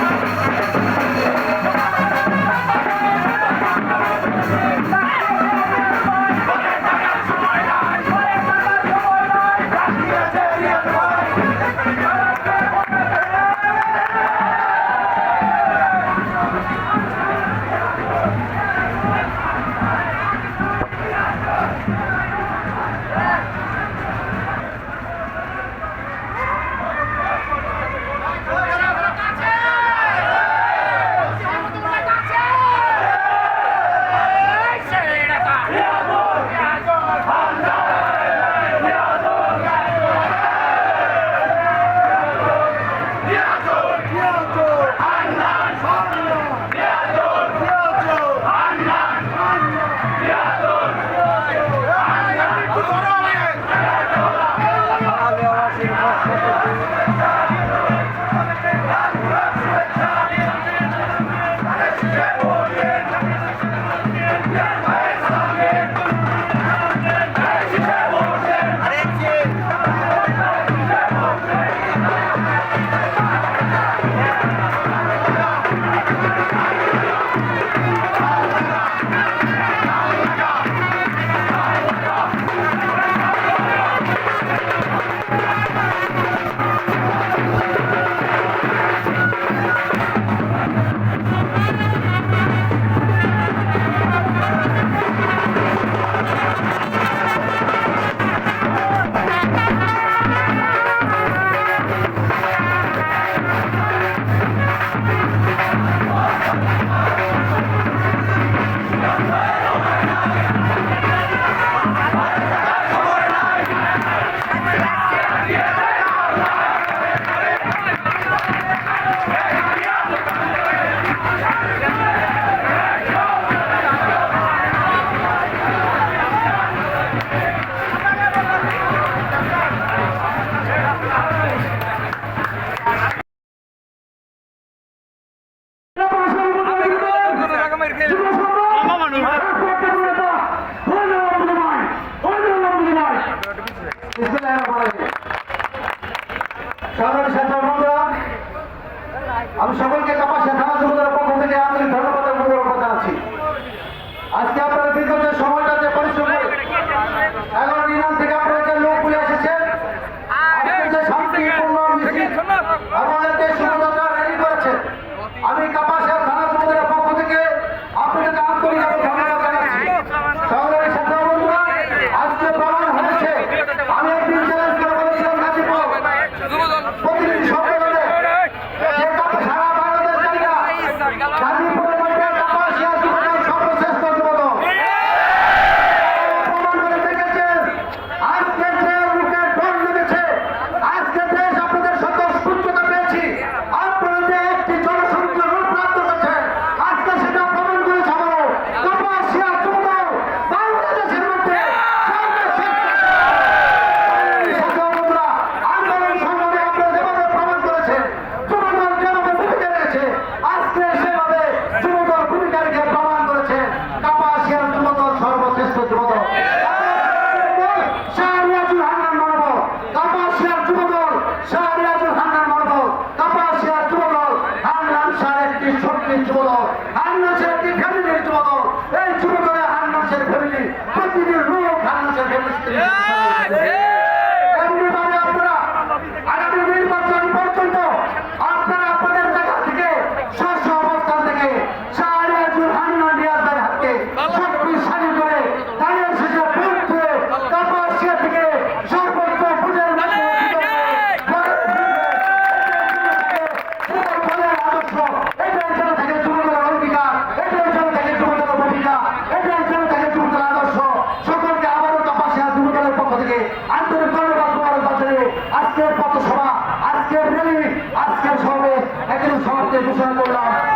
Música Thank you. আমি সকলকে কাপাসিয়া থানা জমিদার পক্ষ থেকে আন্তরিক ধন্যবাদ আজকে আপনার যুবদল। শাহরিয়াজুল হান্নান মনোবল কাপাসিয়ার যুবদল শাহরিয়াজুল হান্নান মনোবল কাপাসিয়ার যুবদল, হান্নান সার একটি শক্তির যুবদল, হান্নান সার একটি ফ্যামিলির যুবদল। এই যুবদলে হান্নান সার ফ্যামিলি প্রতিটি লোক হান্নান সার ফ্যামিলি সভা আজকের রেলি আজকের সবে একদিন সমাপ্তি ঘোষণা করলাম।